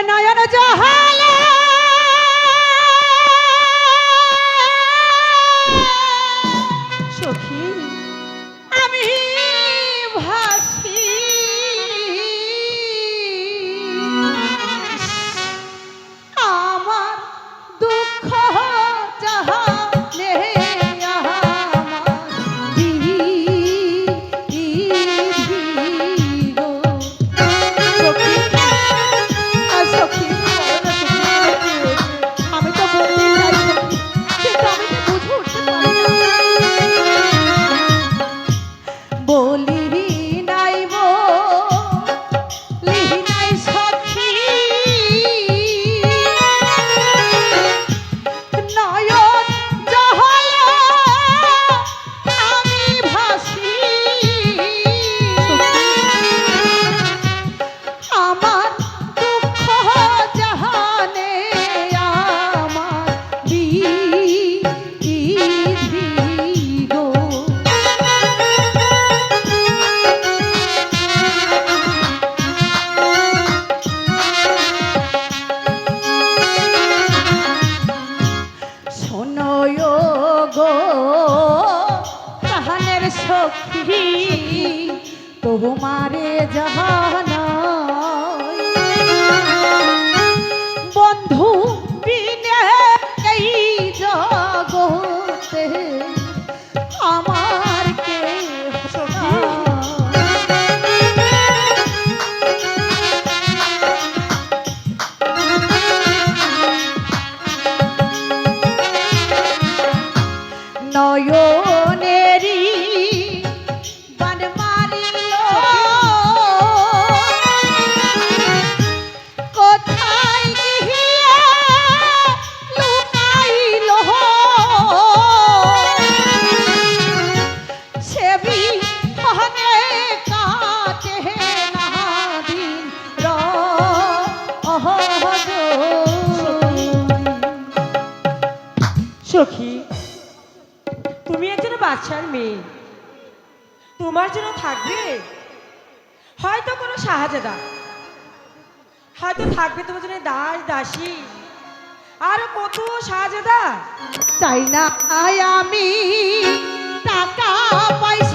তোর নয়ন জহালে বলি সখী তোমারে জাহানা সখী, তুমি একজন বাচ্চার মেয়ে। তোমার জন্য থাকবে? হয়তো কোনো শাহজাদা। হয়তো থাকবে তোমার জন্য দাস, দাসী। আরও কত শাহজাদা? চাই না আমি টাকা পয়সা